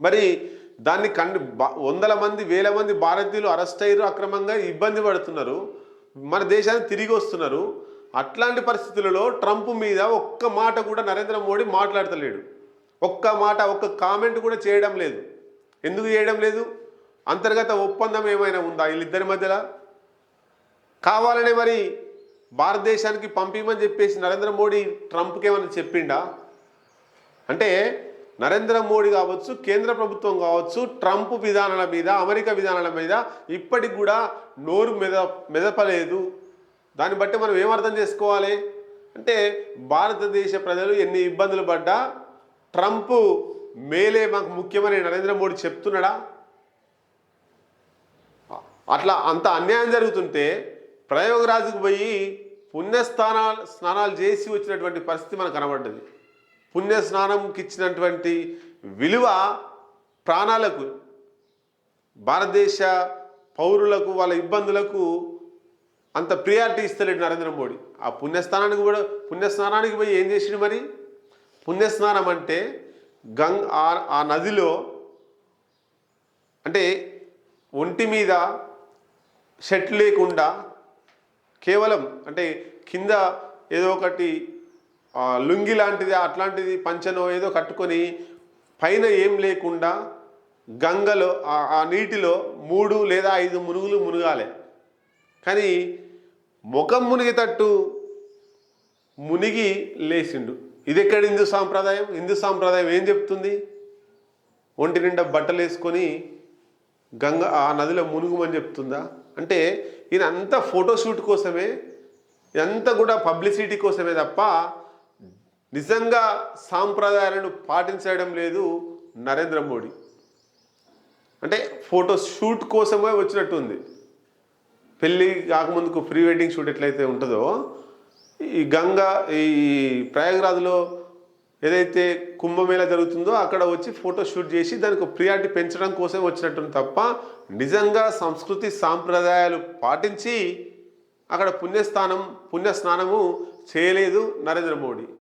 మరి దాన్ని కండి బా- వందల మంది వేల మంది భారతీయులు అరెస్ట్ అయ్యారు అక్రమంగా ఇబ్బంది పడుతున్నారు. మన దేశానికి తిరిగి వస్తున్నారు. అట్లాంటి పరిస్థితులలో ట్రంప్ మీద ఒక్క మాట కూడా నరేంద్ర మోడీ మాట్లాడతలేడు. ఒక్క మాట ఒక్క కామెంట్ కూడా చేయడం లేదు. ఎందుకు చేయడం లేదు? అంతర్గత ఒప్పందం ఏమైనా ఉందా వీళ్ళిద్దరి మధ్యలో? కావాలనే మరి భారతదేశానికి పంపించమని చెప్పేసి నరేంద్ర మోడీ ట్రంప్కి ఏమైనా చెప్పిండా? అంటే నరేంద్ర మోడీ కావచ్చు కేంద్ర ప్రభుత్వం కావచ్చు ట్రంప్ విధానాల మీద అమెరికా విధానాల మీద ఇప్పటికి కూడా నోరు మెద మెదపలేదు. దాన్ని బట్టి మనం ఏమర్థం చేసుకోవాలి? అంటే భారతదేశ ప్రజలు ఎన్ని ఇబ్బందులు పడ్డా ట్రంప్ మేలే మాకు ముఖ్యమని నరేంద్ర మోడీ చెప్తున్నాడా? అట్లా అంత అన్యాయం జరుగుతుంటే ప్రయోగరాజుకు పోయి పుణ్యస్థానాలు స్నానాలు చేసి వచ్చినటువంటి పరిస్థితి మనకు కనబడ్డది. పుణ్యస్నానంకి ఇచ్చినటువంటి విలువ ప్రాణాలకు భారతదేశ పౌరులకు వాళ్ళ ఇబ్బందులకు అంత ప్రియారిటీ ఇస్తలేడు నరేంద్ర మోడీ. ఆ పుణ్యస్నానానికి కూడా పుణ్యస్నానానికి పోయి ఏం చేసిండు మరి? పుణ్యస్నానం అంటే గంగ్ ఆ- ఆ నదిలో అంటే ఒంటి మీద షర్ట్ లేకుండా కేవలం అంటే కింద ఏదో ఒకటి లుంగి లాంటిది అట్లాంటిది పంచనో ఏదో కట్టుకొని పైన ఏం లేకుండా గంగలో ఆ- నీటిలో మూడు లేదా ఐదు మునుగులు మునగాలి. కానీ ముఖం మునిగేటట్టు మునిగి లేచిండు. ఇది ఎక్కడ హిందూ సాంప్రదాయం? హిందూ సాంప్రదాయం ఏం చెప్తుంది? ఒంటి నిండా బట్టలు వేసుకొని గంగ ఆ నదిలో మునుగుమని చెప్తుందా? అంటే ఈయన అంతా ఫోటోషూట్ కోసమే ఇదంతా కూడా పబ్లిసిటీ కోసమే తప్ప నిజంగా సాంప్రదాయాలను పాటించడం లేదు నరేంద్ర మోడీ. అంటే ఫోటో షూట్ కోసమే వచ్చినట్టుంది. పెళ్ళి కాకముందుకు ప్రీ వెడ్డింగ్ షూట్ ఎట్లయితే ఉంటుందో ఈ గంగా ఈ ప్రయాగరాజ్లో ఏదైతే కుంభమేళ జరుగుతుందో అక్కడ వచ్చి ఫోటో షూట్ చేసి దానికి ప్రియారిటీ పెంచడం కోసం వచ్చినట్టుంది తప్ప నిజంగా సంస్కృతి సాంప్రదాయాలు పాటించి అక్కడ పుణ్యస్థానం పుణ్యస్నానము చేయలేదు నరేంద్ర మోడీ.